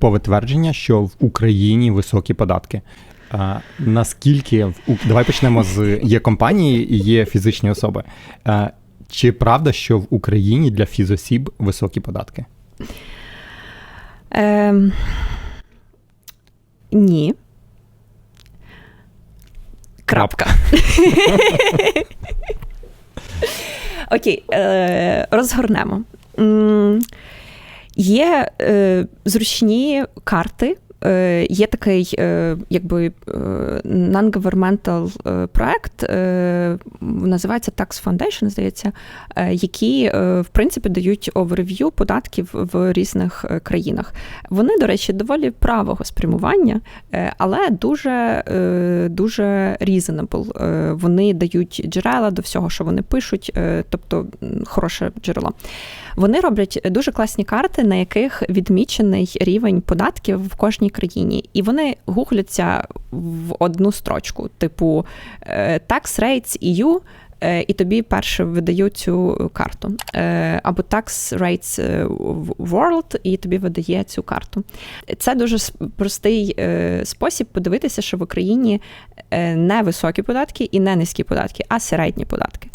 типове твердження, що в Україні високі податки. А, наскільки в давай почнемо з є компанії і є фізичні особи. А, чи правда, що в Україні для фізосіб високі податки? Ем... Ні. Крапка. Окей, е, розгорнемо. Є е, зручні карти. Е, Є такий е, якби е, non-governmental проект, називається Tax Foundation, здається, які в принципі дають оверв'ю податків в різних країнах. Вони, до речі, доволі правого спрямування, але дуже, дуже reasonable. Вони дають джерела до всього, що вони пишуть, тобто хороше джерело. Вони роблять дуже класні карти, на яких відмічений рівень податків в кожній країні, і вони гугляться в одну строчку, типу е, Tax Rates EU, е, і тобі перше видають цю карту. Е, Або Tax Rates World, і тобі видає цю карту. Це дуже простий спосіб подивитися, що в Україні не високі податки і не низькі податки, а середні податки.